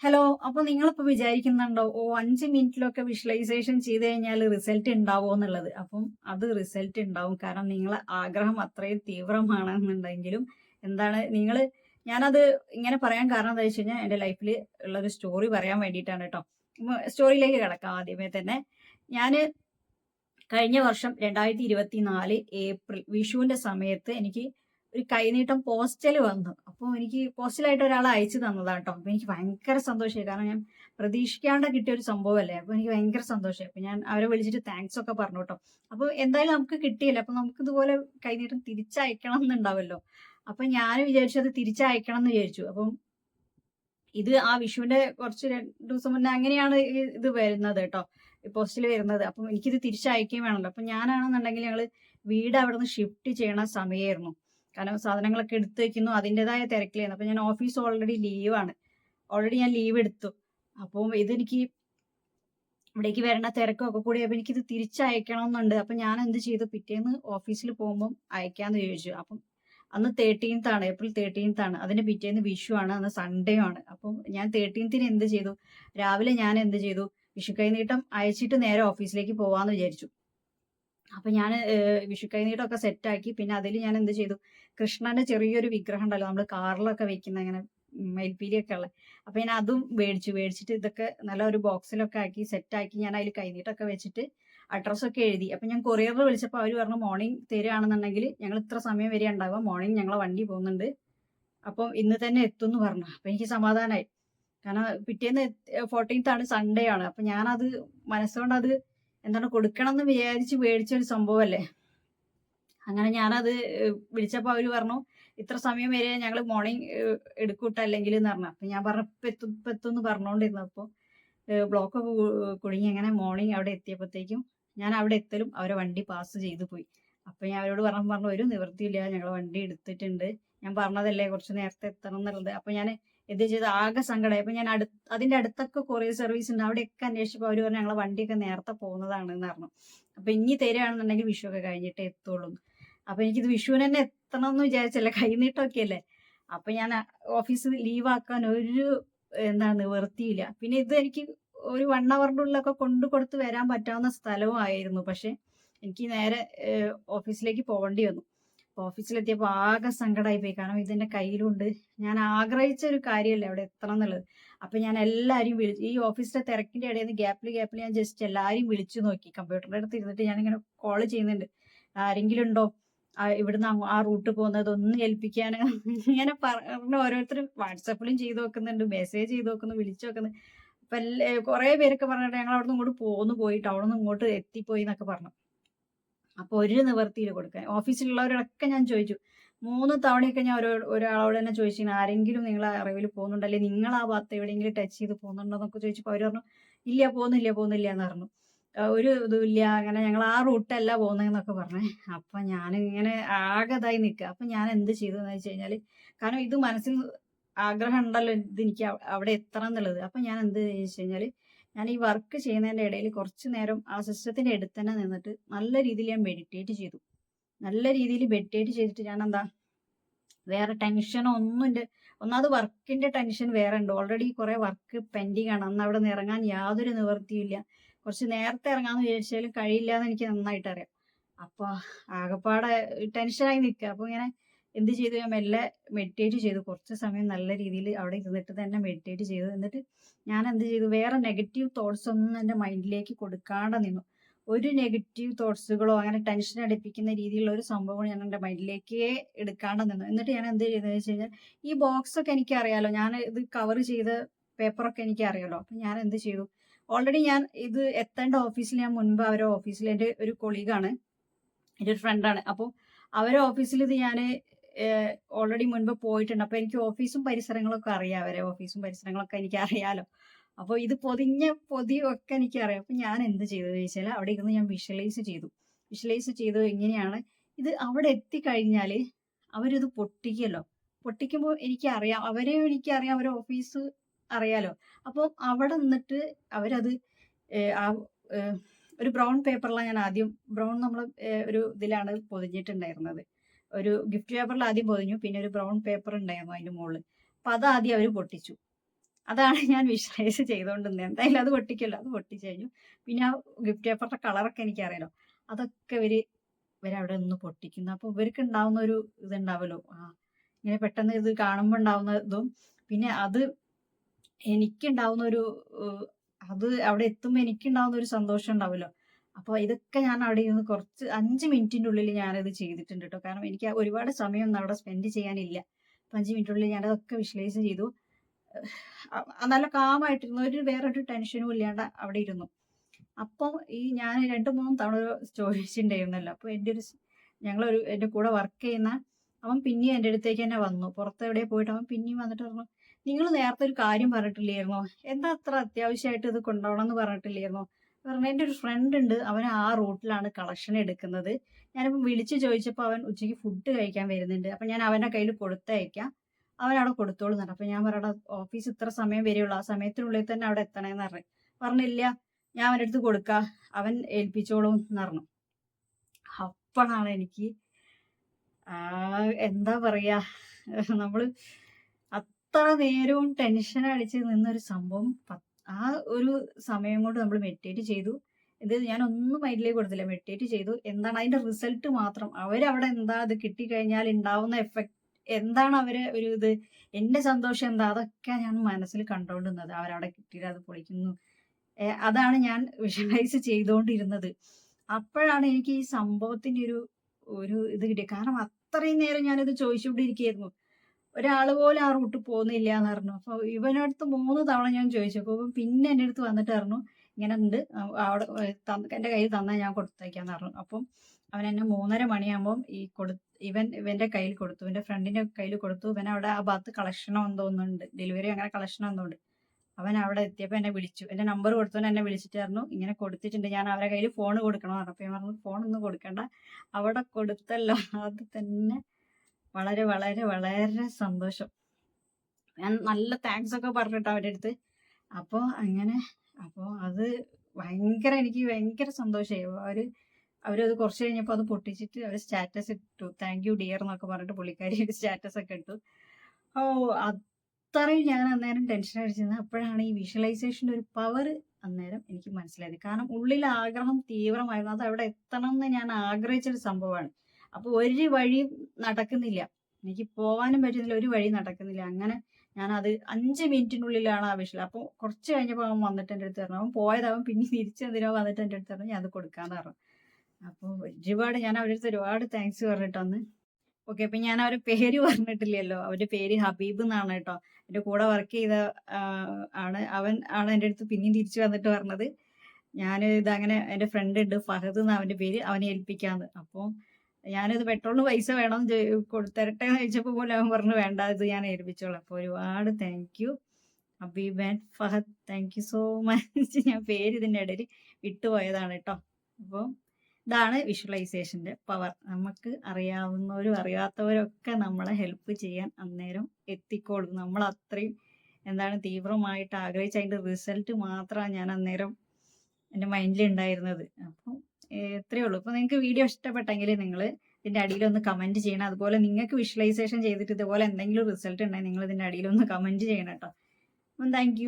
Hello അപ്പൊ നിങ്ങളിപ്പോ വിചാരിക്കുന്നുണ്ടോ ഓ അഞ്ച് മിനിറ്റിലൊക്കെ വിഷ്വലൈസേഷൻ ചെയ്ത് കഴിഞ്ഞാൽ റിസൾട്ട് ഉണ്ടാവുമോ എന്നുള്ളത്. അപ്പം അത് റിസൾട്ട് ഉണ്ടാവും കാരണം നിങ്ങളെ ആഗ്രഹം അത്രയും തീവ്രമാണെന്നുണ്ടെങ്കിലും എന്താണ് നിങ്ങൾ ഞാനത് ഇങ്ങനെ പറയാൻ കാരണം എന്താ വെച്ച് കഴിഞ്ഞാൽ എന്റെ ലൈഫിൽ ഉള്ള ഒരു സ്റ്റോറി പറയാൻ വേണ്ടിയിട്ടാണ് കേട്ടോ സ്റ്റോറിയിലേക്ക് കിടക്കാം ആദ്യമേ തന്നെ. ഞാൻ കഴിഞ്ഞ വർഷം രണ്ടായിരത്തി ഇരുപത്തി നാല് ഏപ്രിൽ വിഷുവിന്റെ സമയത്ത് എനിക്ക് ഒരു കൈനീട്ടം പോസ്റ്റൽ വന്നു. അപ്പോൾ എനിക്ക് പോസ്റ്റലായിട്ട് ഒരാൾ അയച്ചു തന്നതാണ് കേട്ടോ അപ്പോൾ എനിക്ക് ഭയങ്കര സന്തോഷമായി. കാരണം ഞാൻ പ്രതീക്ഷിക്കാണ്ട് കിട്ടിയ ഒരു സംഭവമല്ലേ? അപ്പോൾ എനിക്ക് ഭയങ്കര സന്തോഷമായി. അപ്പോൾ ഞാൻ അവരെ വിളിച്ചിട്ട് താങ്ക്സ് ഒക്കെ പറഞ്ഞു കേട്ടോ അപ്പോൾ എന്തായാലും നമുക്ക് കിട്ടിയില്ല. അപ്പോൾ നമുക്ക് ഇതുപോലെ കൈനീട്ടം തിരിച്ചയക്കണം എന്നുണ്ടാവല്ലോ. അപ്പം ഞാൻ വിചാരിച്ചത് തിരിച്ചയക്കണം എന്ന് വിചാരിച്ചു. അപ്പം ഇത് ആ വിഷുവിന്റെ കുറച്ച് രണ്ട് ദിവസം മുന്നേ അങ്ങനെയാണ് ഇത് വരുന്നത് കേട്ടോ പോസ്റ്റിൽ വരുന്നത്. അപ്പം എനിക്കിത് തിരിച്ചയക്കുകയും വേണമല്ലോ. അപ്പം ഞാനാണെന്നുണ്ടെങ്കിൽ ഞങ്ങൾ വീട് അവിടെ നിന്ന് ഷിഫ്റ്റ് ചെയ്യണ സമയമായിരുന്നു കാരണം സാധനങ്ങളൊക്കെ എടുത്തു വെക്കുന്നു. അതിന്റെതായ തിരക്കിലായിരുന്നു. അപ്പം ഞാൻ ഓഫീസ് ഓൾറെഡി ലീവാണ് ഓൾറെഡി ഞാൻ ലീവ് എടുത്തു. അപ്പം ഇതെനിക്ക് ഇവിടേക്ക് വരേണ്ട തിരക്കൊക്കെ കൂടി അപ്പം എനിക്കിത് തിരിച്ചയക്കണം എന്നുണ്ട് അപ്പം ഞാൻ എന്ത് ചെയ്തു? പിറ്റേന്ന് ഓഫീസിൽ പോകുമ്പം അയക്കാമെന്ന് ചോദിച്ചു. അപ്പം അന്ന് തേർട്ടീൻത്ത് ആണ്. ഏപ്രിൽ തേർട്ടീൻത്ത് ആണ്. അതിന് പിറ്റേന്ന് വിഷു ആണ്. അന്ന് സൺഡേ ആണ്. അപ്പം ഞാൻ തേർട്ടീൻത്തിന് എന്ത് ചെയ്തു? രാവിലെ ഞാൻ എന്ത് ചെയ്തു? വിഷു കൈനീട്ടം അയച്ചിട്ട് നേരെ ഓഫീസിലേക്ക് പോവാന്ന് വിചാരിച്ചു. അപ്പൊ ഞാൻ വിഷു സെറ്റ് സെറ്റാക്കി. പിന്നെ അതിൽ ഞാൻ എന്ത് ചെയ്തു? കൃഷ്ണന്റെ ചെറിയൊരു വിഗ്രഹം ഉണ്ടല്ലോ നമ്മൾ കാറിലൊക്കെ വെക്കുന്ന അങ്ങനെ മെൽപ്പീലിയൊക്കെ ഉള്ളത് അപ്പൊ ഞാൻ അതും മേടിച്ചു. മേടിച്ചിട്ട് ഇതൊക്കെ നല്ല ഒരു ബോക്സിലൊക്കെ ആക്കി സെറ്റാക്കി ഞാൻ അതിൽ കൈനീട്ടൊക്കെ വെച്ചിട്ട് അഡ്രസ്സൊക്കെ എഴുതി. അപ്പൊ ഞാൻ കൊറിയറിൽ വിളിച്ചപ്പോൾ അവർ പറഞ്ഞു മോർണിംഗ് തരികയാണെന്നുണ്ടെങ്കിൽ ഞങ്ങൾ ഇത്ര സമയം വരെ ഉണ്ടാവുക. മോർണിംഗ് ഞങ്ങളെ വണ്ടി പോകുന്നുണ്ട്. അപ്പം ഇന്ന് തന്നെ എത്തും പറഞ്ഞു. അപ്പൊ എനിക്ക് സമാധാനമായി കാരണം പിറ്റേന്ന് ഫോർട്ടീൻത്ത് ആണ് സൺഡേ ആണ്. അപ്പൊ ഞാനത് മനസ്സുകൊണ്ട് അത് എന്താണ് കൊടുക്കണം എന്ന് വിചാരിച്ച് മേടിച്ച ഒരു സംഭവമല്ലേ? അങ്ങനെ ഞാനത് വിളിച്ചപ്പോൾ അവർ പറഞ്ഞു ഇത്ര സമയം വരെ ഞങ്ങൾ മോർണിംഗ് എടുക്കൂട്ട അല്ലെങ്കിൽ എന്ന് പറഞ്ഞു. അപ്പൊ ഞാൻ പറഞ്ഞു ഇപ്പൊ എത്തും ഇപ്പൊ എത്തും എന്ന് പറഞ്ഞുകൊണ്ടിരുന്നു അപ്പോൾ ബ്ലോക്കൊക്കെ കുടുങ്ങി അങ്ങനെ മോർണിംഗ് അവിടെ എത്തിയപ്പോഴത്തേക്കും ഞാൻ അവിടെ എത്തലും അവരെ വണ്ടി പാസ് ചെയ്തു പോയി. അപ്പൊ ഞാൻ അവരോട് പറഞ്ഞു പറഞ്ഞു ഒരു നിവൃത്തിയില്ല ഞങ്ങൾ വണ്ടി എടുത്തിട്ടുണ്ട്. ഞാൻ പറഞ്ഞതല്ലേ കുറച്ച് നേരത്തെ എത്തണം എന്നുള്ളത്. അപ്പൊ ഞാൻ എന്ത് ചെയ്ത് ആകെ സങ്കടമായി അപ്പൊ ഞാൻ അടു അതിന്റെ അടുത്തൊക്കെ കൊറിയർ സർവീസ് ഉണ്ട്. അവിടെയൊക്കെ അന്വേഷിച്ചപ്പോൾ അവർ പറഞ്ഞു ഞങ്ങളെ വണ്ടിയൊക്കെ നേരത്തെ പോകുന്നതാണ് എന്ന് പറഞ്ഞു. അപ്പൊ ഇനി തരികയാണെന്നുണ്ടെങ്കിൽ വിഷു ഒക്കെ കഴിഞ്ഞിട്ടേ എത്തുള്ളൂ. അപ്പൊ എനിക്കിത് വിഷുവിന് തന്നെ എത്തണം എന്ന് വിചാരിച്ചല്ലേ? കൈനീട്ടമൊക്കെ അല്ലേ അപ്പൊ ഞാൻ ഓഫീസ് ലീവാക്കാൻ ഒരു എന്താണ് നിവർത്തിയില്ല പിന്നെ ഇത് എനിക്ക് ഒരു വൺ അവറിന്റെ ഉള്ളിലൊക്കെ കൊണ്ടു കൊടുത്ത് വരാൻ പറ്റാവുന്ന സ്ഥലവും ആയിരുന്നു. പക്ഷെ എനിക്ക് നേരെ ഓഫീസിലേക്ക് പോകേണ്ടി വന്നു. ഓഫീസിലെത്തിയപ്പോൾ ആകെ സങ്കടമായി പോയി കാരണം ഇതിന്റെ കയ്യിലുണ്ട്. ഞാൻ ആഗ്രഹിച്ച ഒരു കാര്യമല്ലേ അവിടെ എത്തണം എന്നുള്ളത്. അപ്പം ഞാൻ എല്ലാവരും വിളിച്ചു ഈ ഓഫീസിലെ തിരക്കിന്റെ ഇടയിൽ നിന്ന് ഗ്യാപ്പിൽ ഗ്യാപ്പിൽ ഞാൻ ജസ്റ്റ് എല്ലാവരും വിളിച്ചു നോക്കി. കമ്പ്യൂട്ടറിന്റെ അടുത്ത് ഇരുന്നിട്ട് ഇങ്ങനെ കോൾ ചെയ്യുന്നുണ്ട്. ആരെങ്കിലും ഉണ്ടോ? ഇവിടുന്ന് ആ റൂട്ട് പോകുന്നത് ഒന്ന് ഏൽപ്പിക്കാൻ. ഇങ്ങനെ പറഞ്ഞ ഓരോരുത്തരും വാട്സപ്പിലും ചെയ്തു നോക്കുന്നുണ്ട് മെസ്സേജ് ചെയ്ത് നോക്കുന്നു വിളിച്ചു നോക്കുന്നു അപ്പൊ കുറെ പേരൊക്കെ പറഞ്ഞിട്ട് ഞങ്ങൾ അവിടെ നിന്ന് ഇങ്ങോട്ട് പോന്നു പോയിട്ട് അവിടെ നിന്ന് ഇങ്ങോട്ട് എത്തിപ്പോയി എന്നൊക്കെ പറഞ്ഞു. അപ്പൊ ഒരു നിവർത്തിയിൽ കൊടുക്കാൻ. ഓഫീസിലുള്ളവരൊക്കെ ഞാൻ ചോദിച്ചു. മൂന്ന് തവണയൊക്കെ ഞാൻ ഒരു ഒരാളോട് തന്നെ ചോദിച്ചു ആരെങ്കിലും നിങ്ങളെ അറിവിൽ പോകുന്നുണ്ടല്ലേ നിങ്ങൾ ആ ഭാഗത്ത് എവിടെയെങ്കിലും ടച്ച് ചെയ്ത് പോകുന്നുണ്ടോ എന്നൊക്കെ ചോദിച്ചപ്പോൾ അവർ പറഞ്ഞു ഇല്ല പോകുന്നില്ല പോകുന്നില്ല എന്ന് പറഞ്ഞു. ഒരു ഇതുമില്ല അങ്ങനെ ഞങ്ങൾ ആ റൂട്ടല്ല പോകുന്നതെന്നൊക്കെ പറഞ്ഞേ. അപ്പൊ ഇങ്ങനെ ആകതായി നിൽക്കുക അപ്പൊ ഞാൻ എന്ത് ചെയ്തു എന്ന് വെച്ച് കഴിഞ്ഞാൽ കാരണം ഇത് മനസ്സിൽ ആഗ്രഹം ഉണ്ടല്ലോ ഇത് എനിക്ക് അവിടെ എത്തണം എന്നുള്ളത്. അപ്പൊ ഞാൻ എന്ത് ചോദിച്ചു കഴിഞ്ഞാൽ ഞാൻ ഈ വർക്ക് ചെയ്യുന്നതിന്റെ ഇടയിൽ കുറച്ച് നേരം ആ സിസ്റ്റത്തിന്റെ അടുത്ത് തന്നെ നിന്നിട്ട് നല്ല രീതിയിൽ ഞാൻ മെഡിറ്റേറ്റ് ചെയ്തു. നല്ല രീതിയിൽ മെഡിറ്റേറ്റ് ചെയ്തിട്ട് ഞാൻ എന്താ വേറെ ടെൻഷനോ ഒന്നും എന്റെ ഒന്നാമത് വർക്കിന്റെ ടെൻഷൻ വേറെ ഉണ്ട്. ഓൾറെഡി കുറെ വർക്ക് പെൻഡിങ് ആണ്. അന്ന് അവിടെ നിന്ന് ഇറങ്ങാൻ യാതൊരു നിവൃത്തിയില്ല കുറച്ച് നേരത്തെ ഇറങ്ങാന്ന് വിചാരിച്ചാലും കഴിയില്ല എന്ന് എനിക്ക് നന്നായിട്ട് അറിയാം. അപ്പൊ ആകെപ്പാടെ ടെൻഷനായി നിൽക്കുക. അപ്പൊ ഇങ്ങനെ എന്ത് ചെയ്തു? ഞാൻ മെല്ലെ മെഡിറ്റേറ്റ് ചെയ്തു. കുറച്ച് സമയം നല്ല രീതിയിൽ അവിടെ ഇരുന്നിട്ട് തന്നെ മെഡിറ്റേറ്റ് ചെയ്തു. എന്നിട്ട് ഞാൻ എന്ത് ചെയ്തു? വേറെ നെഗറ്റീവ് തോട്ട്സ് ഒന്നും എന്റെ മൈൻഡിലേക്ക് കൊടുക്കാണ്ട് നിന്നു. ഒരു നെഗറ്റീവ് തോട്ട്സുകളോ അങ്ങനെ ടെൻഷൻ അടിപ്പിക്കുന്ന രീതിയിലുള്ള ഒരു സംഭവം ഞാൻ എന്റെ മൈൻഡിലേക്കേ എടുക്കാണ്ട് നിന്നു. എന്നിട്ട് ഞാൻ എന്ത് ചെയ്തതെന്ന് വെച്ച് കഴിഞ്ഞാൽ ഈ ബോക്സ് ഒക്കെ എനിക്ക് അറിയാലോ ഞാൻ ഇത് കവർ ചെയ്ത പേപ്പറൊക്കെ എനിക്ക് അറിയാലോ അപ്പം ഞാൻ എന്ത് ചെയ്തു? ഓൾറെഡി ഞാൻ ഇത് എത്തേണ്ട ഓഫീസിൽ ഞാൻ മുൻപ് അവരെ ഓഫീസിൽ എന്റെ ഒരു കൊളീഗാണ് എന്റെ ഒരു ഫ്രണ്ടാണ് അപ്പോൾ അവരെ ഓഫീസിൽ ഇത് ഞാൻ ഓൾറെഡി മുൻപ് പോയിട്ടുണ്ട്. അപ്പൊ എനിക്ക് ഓഫീസും പരിസരങ്ങളൊക്കെ അറിയാം അവരെ. ഓഫീസും പരിസരങ്ങളൊക്കെ എനിക്ക് അറിയാലോ അപ്പോൾ ഇത് പൊതിഞ്ഞ പൊതിയൊക്കെ എനിക്ക് അറിയാം അപ്പോൾ ഞാൻ എന്ത് ചെയ്തു ചോദിച്ചാൽ അവിടെ ഇരുന്ന് ഞാൻ വിഷ്വലൈസ് ചെയ്തു. വിഷ്വലൈസ് ചെയ്തു എങ്ങനെയാണ്? ഇത് അവിടെ എത്തിക്കഴിഞ്ഞാൽ അവരിത് പൊട്ടിക്കല്ലോ. പൊട്ടിക്കുമ്പോൾ എനിക്കറിയാം. അവരെ എനിക്കറിയാം. അവരെ ഓഫീസ് അറിയാലോ. അപ്പോൾ അവിടെ നിന്നിട്ട് അവരത് ഒരു ബ്രൗൺ പേപ്പറിലാണ് ഞാൻ ആദ്യം ബ്രൗൺ നമ്മൾ ഒരു ഇതിലാണ് പൊതിഞ്ഞിട്ടുണ്ടായിരുന്നത്. ഒരു ഗിഫ്റ്റ് പേപ്പറിൽ ആദ്യം പൊതിഞ്ഞു പിന്നെ ഒരു ബ്രൗൺ പേപ്പർ ഉണ്ടായിരുന്നു അതിന്റെ മുകളിൽ അപ്പൊ അത് ആദ്യം അവർ പൊട്ടിച്ചു. അതാണ് ഞാൻ വിഷ്വലൈസ് ചെയ്തുകൊണ്ടിരുന്നത് എന്തായാലും അത് പൊട്ടിക്കല്ലോ. അത് പൊട്ടിച്ചു കഴിഞ്ഞു. പിന്നെ ആ ഗിഫ്റ്റ് പേപ്പറിന്റെ കളറൊക്കെ എനിക്കറിയാലോ. അതൊക്കെ ഇവർ ഇവരവിടെ നിന്ന് പൊട്ടിക്കുന്നു. അപ്പൊ ഇവർക്ക് ഉണ്ടാവുന്ന ഒരു ഇതുണ്ടാവല്ലോ. ആ ഇങ്ങനെ പെട്ടെന്ന് ഇത് കാണുമ്പോൾ ഉണ്ടാവുന്ന ഇതും. പിന്നെ അത് എനിക്കുണ്ടാവുന്ന ഒരു അത് അവിടെ എത്തുമ്പോൾ എനിക്കുണ്ടാവുന്ന ഒരു സന്തോഷം ഉണ്ടാവുമല്ലോ അപ്പോൾ ഇതൊക്കെ ഞാൻ അവിടെ ഇരുന്ന് കുറച്ച് അഞ്ച് മിനിറ്റിന്റെ ഉള്ളിൽ ഞാനത് ചെയ്തിട്ടുണ്ട് കേട്ടോ കാരണം എനിക്ക് ഒരുപാട് സമയമൊന്നും അവിടെ സ്പെൻഡ് ചെയ്യാനില്ല. അപ്പം അഞ്ച് മിനിറ്റിനുള്ളിൽ ഞാനതൊക്കെ വിഷ്വലൈസ് ചെയ്തു. നല്ല കാമായിട്ടിരുന്നു. ഒരു വേറൊരു ടെൻഷനും ഇല്ലാണ്ട് അവിടെ ഇരുന്നു. അപ്പം ഈ ഞാൻ രണ്ട് മൂന്ന് തവണ ചോദിച്ചിട്ടുണ്ടായിരുന്നല്ലോ അപ്പോൾ എന്റെ ഒരു ഞങ്ങളൊരു എന്റെ കൂടെ വർക്ക് ചെയ്യുന്ന അവൻ പിന്നെയും എന്റെ അടുത്തേക്ക് തന്നെ വന്നു. പുറത്ത് എവിടെ പോയിട്ട് അവൻ പിന്നെയും വന്നിട്ട് പറഞ്ഞു നിങ്ങൾ നേരത്തെ ഒരു കാര്യം പറഞ്ഞിട്ടില്ലായിരുന്നോ? എന്താ അത്ര അത്യാവശ്യമായിട്ട് ഇത് കൊണ്ടുപോകണം എന്ന് പറഞ്ഞിട്ടില്ലായിരുന്നോ? പറഞ്ഞു എന്റെ ഒരു ഫ്രണ്ട് ഉണ്ട്. അവൻ ആ റൂട്ടിലാണ് കളക്ഷൻ എടുക്കുന്നത്. ഞാനിപ്പോൾ വിളിച്ച് ചോദിച്ചപ്പോൾ അവൻ ഉച്ചയ്ക്ക് ഫുഡ് കഴിക്കാൻ വരുന്നുണ്ട്. അപ്പം ഞാൻ അവന്റെ കയ്യിൽ കൊടുത്തയക്കാം. അവൻ അവിടെ കൊടുത്തോളൂ എന്ന് പറഞ്ഞു. അപ്പം ഞാൻ പറയടാ ഓഫീസ് ഇത്ര സമയം വരെയുള്ളൂ ആ സമയത്തിനുള്ളിൽ തന്നെ അവിടെ എത്തണേന്ന് പറഞ്ഞു. പറഞ്ഞില്ല. ഞാൻ അവന്റെ അടുത്ത് കൊടുക്കാം. അവൻ ഏൽപ്പിച്ചോളും എന്ന് പറഞ്ഞു. അപ്പോഴാണ് എനിക്ക് എന്താ പറയുക നമ്മൾ അത്ര നേരവും ടെൻഷൻ അടിച്ച് നിന്നൊരു സംഭവം ആ ഒരു സമയം കൊണ്ട് നമ്മൾ മെഡിറ്റേറ്റ് ചെയ്തു. ഇത് ഞാൻ ഒന്നും മൈൻഡിലേക്ക് കൊടുത്തില്ല. മെഡിറ്റേറ്റ് ചെയ്തു. എന്താണ് അതിന്റെ റിസൾട്ട് മാത്രം. അവരവിടെ എന്താ അത് കിട്ടിക്കഴിഞ്ഞാൽ ഉണ്ടാവുന്ന എഫക്ട് എന്താണ് അവർ ഒരു ഇത് എന്റെ സന്തോഷം എന്താ? അതൊക്കെ ഞാൻ മനസ്സിൽ കണ്ടോണ്ടിരുന്നത് അവരവിടെ കിട്ടിയിട്ട് അത് പൊളിക്കുന്നു. അതാണ് ഞാൻ വിഷ്വലൈസ് ചെയ്തുകൊണ്ടിരുന്നത്. അപ്പോഴാണ് എനിക്ക് ഈ സംഭവത്തിന്റെ ഒരു ഒരു ഇത് കിട്ടിയത്. കാരണം അത്രയും നേരം ഞാനിത് ചോദിച്ചുകൊണ്ടിരിക്കുകയായിരുന്നു. ഒരാൾ പോലും ആ റൂട്ട് പോകുന്നില്ല എന്ന് പറഞ്ഞു. അപ്പൊ ഇവനടുത്ത് മൂന്ന് തവണ ഞാൻ ചോദിച്ചു അപ്പൊ ഇവൻ പിന്നെ എന്റെ അടുത്ത് വന്നിട്ട് പറഞ്ഞു ഇങ്ങനെ ഉണ്ട്. അവിടെ എന്റെ കയ്യിൽ തന്നാൽ ഞാൻ കൊടുത്തേക്കാന്ന് പറഞ്ഞു. അപ്പം അവൻ എന്നെ മൂന്നര മണിയാകുമ്പോൾ ഈ കൊടു ഇവൻ ഇവന്റെ കയ്യിൽ കൊടുത്തു. ഇവന്റെ ഫ്രണ്ടിന്റെ കയ്യിൽ കൊടുത്തു. ഇവൻ അവിടെ ആ ഭാഗത്ത് കളക്ഷനോ എന്തോ ഒന്നുണ്ട്. ഡെലിവറി അങ്ങനെ കളക്ഷനോ എന്തോ ഉണ്ട്. അവൻ അവിടെ എത്തിയപ്പോൾ എന്നെ വിളിച്ചു. എന്റെ നമ്പർ കൊടുത്തവൻ എന്നെ വിളിച്ചിട്ട് പറഞ്ഞു ഇങ്ങനെ കൊടുത്തിട്ടുണ്ട്. ഞാൻ അവരെ കയ്യിൽ ഫോൺ കൊടുക്കണം പറഞ്ഞു. അപ്പൊ ഞാൻ പറഞ്ഞു ഫോൺ ഒന്നും കൊടുക്കണ്ട. അവിടെ കൊടുത്തല്ലോ. അത് തന്നെ വളരെ വളരെ വളരെ സന്തോഷം. ഞാൻ നല്ല താങ്ക്സ് ഒക്കെ പറഞ്ഞിട്ട് അവരുടെ അടുത്ത് അപ്പോൾ അങ്ങനെ അപ്പോൾ അത് ഭയങ്കര എനിക്ക് ഭയങ്കര സന്തോഷമായി അവർ അവരത് കുറച്ച് കഴിഞ്ഞപ്പോൾ അത് പൊട്ടിച്ചിട്ട് അവർ സ്റ്റാറ്റസ് ഇട്ടു. താങ്ക് യു ഡിയർ എന്നൊക്കെ പറഞ്ഞിട്ട് പുള്ളിക്കാരി സ്റ്റാറ്റസ് ഒക്കെ ഇട്ടു. ഓ അത്രയും ഞാൻ അന്നേരം ടെൻഷൻ അടിച്ചിരുന്നത് അപ്പോഴാണ് ഈ വിഷ്വലൈസേഷന്റെ ഒരു പവർ അന്നേരം എനിക്ക് മനസ്സിലായത്. കാരണം ഉള്ളിൽ ആഗ്രഹം തീവ്രമായിരുന്നു. അത് അവിടെ എത്തണം എന്ന് ഞാൻ ആഗ്രഹിച്ചൊരു സംഭവമാണ്. അപ്പോൾ ഒരു വഴിയും നടക്കുന്നില്ല. എനിക്ക് പോകാനും പറ്റുന്നില്ല ഒരു വഴി നടക്കുന്നില്ല. അങ്ങനെ ഞാൻ അത് അഞ്ച് മിനിറ്റിനുള്ളിലാണ് ആ വിഷയം. അപ്പോൾ കുറച്ച് കഴിഞ്ഞപ്പോൾ അവൻ വന്നിട്ട് എന്റെ അടുത്ത് പറഞ്ഞു. അവൻ പോയത് അവൻ പിന്നെ തിരിച്ചെന്തിനോ വന്നിട്ട് എന്റെ അടുത്ത് പറഞ്ഞു. ഞാൻ അത് കൊടുക്കാന്ന് പറഞ്ഞു. അപ്പോൾ ഒരുപാട് ഞാൻ അവരുടെ അടുത്ത് ഒരുപാട് താങ്ക്സ് പറഞ്ഞിട്ടൊന്ന് ഓക്കെ അപ്പം ഞാൻ അവരുടെ പേര് പറഞ്ഞിട്ടില്ലല്ലോ. അവരുടെ പേര് ഹബീബ് എന്നാണ് കേട്ടോ. എന്റെ കൂടെ വർക്ക് ചെയ്ത ആണ്. അവൻ ആണ് എന്റെ അടുത്ത് പിന്നെയും തിരിച്ചു വന്നിട്ട് പറഞ്ഞത്. ഞാൻ ഇതങ്ങനെ എന്റെ ഫ്രണ്ട് ഉണ്ട്. ഫഹദ് എന്ന് അവന്റെ പേര്. അവനെ ഏൽപ്പിക്കാന്ന്. അപ്പോൾ ഞാനിത് പെട്രോളിന് പൈസ വേണം കൊടുത്തരട്ടെ എന്ന് ചോദിച്ചപ്പോൾ പോലും അവൻ പറഞ്ഞു വേണ്ട ഇത് ഞാൻ ഏൽപ്പിച്ചോളാം. അപ്പോൾ ഒരുപാട് thank you അബീബൻ Fahad thank you so much ഞാൻ പേര് ഇതിന്റെ ഇടയിൽ വിട്ടുപോയതാണ് കേട്ടോ അപ്പോൾ ഇതാണ് വിഷ്വലൈസേഷന്റെ പവർ നമുക്ക് അറിയാവുന്നവരും അറിയാത്തവരൊക്കെ നമ്മളെ ഹെൽപ്പ് ചെയ്യാൻ അന്നേരം എത്തിക്കോളും. നമ്മൾ അത്രയും എന്താണ് തീവ്രമായിട്ട് ആഗ്രഹിച്ച അതിന്റെ റിസൾട്ട് മാത്രമാണ് ഞാൻ അന്നേരം എന്റെ മൈൻഡിൽ ഉണ്ടായിരുന്നത്. അപ്പം എത്രയേ ഉള്ളൂ. അപ്പൊ നിങ്ങൾക്ക് വീഡിയോ ഇഷ്ടപ്പെട്ടെങ്കിൽ നിങ്ങൾ ഇതിന്റെ അടിയിൽ ഒന്ന് കമന്റ് ചെയ്യണം. അതുപോലെ നിങ്ങൾക്ക് വിഷ്വലൈസേഷൻ ചെയ്തിട്ട് ഇതുപോലെ എന്തെങ്കിലും റിസൾട്ട് ഉണ്ടെങ്കിൽ നിങ്ങൾ ഇതിന്റെ അടിയിൽ ഒന്ന് കമന്റ് ചെയ്യണം കേട്ടോ അപ്പം താങ്ക്